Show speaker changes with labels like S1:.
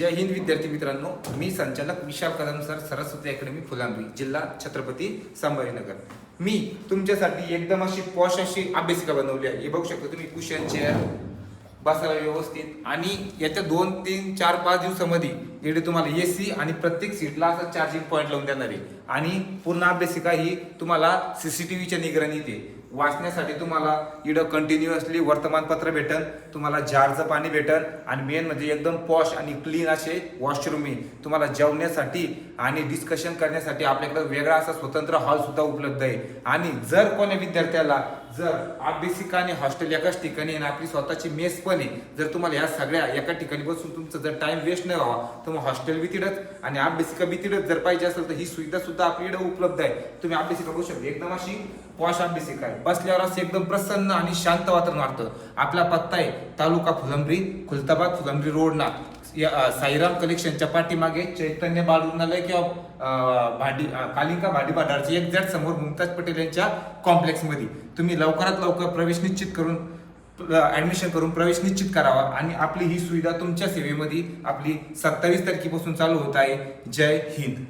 S1: जय हिंद विद्यार्थी मित्रांनो. मी संचालक विशाल कदम सर सरस्वती अकॅडमी फुलांबरी जिल्हा छत्रपती संभाजीनगर. मी तुमच्यासाठी एकदम अशी पॉश अशी अभ्यासिका बनवली आहे. हे बघू शकता तुम्ही कुशन चेअर बसायला व्यवस्थित. आणि याच्या दोन तीन चार पाच दिवसामध्ये इकडे तुम्हाला ए सी आणि प्रत्येक सीटला असं चार्जिंग पॉईंट लावून देणार आहे. आणि पूर्ण अभ्यासिका ही तुम्हाला सी सी टी व्हीच्या निगराणीत आहे वाचण्यासाठी तुम्हाला इडं कंटिन्युअसली वर्तमानपत्र भेटन तुम्हाला जारचं पाणी भेटन आणि मेन म्हणजे एकदम पॉश आणि क्लीन असे वॉशरूम आहे. तुम्हाला जेवण्यासाठी आणि डिस्कशन करण्यासाठी आपल्याकडे वेगळा असा स्वतंत्र हॉलसुद्धा उपलब्ध आहे. आणि जर कोणी विद्यार्थ्याला जर अभ्यासिका आणि हॉस्टेल एकाच ठिकाणी आणि आपली स्वतःची मेस पण आहे. जर तुम्हाला या सगळ्या एका ठिकाणी बसून तुमचं जर टाइम वेस्ट नाही व्हावा तर मग हॉस्टेल बी आणि अभ्यासिका बी जर पाहिजे असेल तर ही सुविधा सुद्धा आपल्याकडे उपलब्ध आहे. तुम्ही अभ्यासिका बघू शकता. एकदम अशी पॉश अभ्यासिका आहे. बसल्यावर असं एकदम प्रसन्न आणि शांत वातावरण वाटतं. आपला पत्ता आहे तालुका फुलंब्री खुलताबाद फुलंब्री रोडला साईराम कलेक्शनच्या पाठीमागे चैतन्य बाल रुग्णालय किंवा भांडी कालिका भांडी भांडारची एक्झॅक्ट समोर मुमताज पटेल यांच्या कॉम्प्लेक्समध्ये तुम्ही लवकरात लवकर प्रवेश निश्चित करून ऍडमिशन करून प्रवेश निश्चित करावा आणि आपली ही सुविधा तुमच्या सेवेमध्ये आपली सत्तावीस तारखेपासून चालू होत आहे. जय हिंद.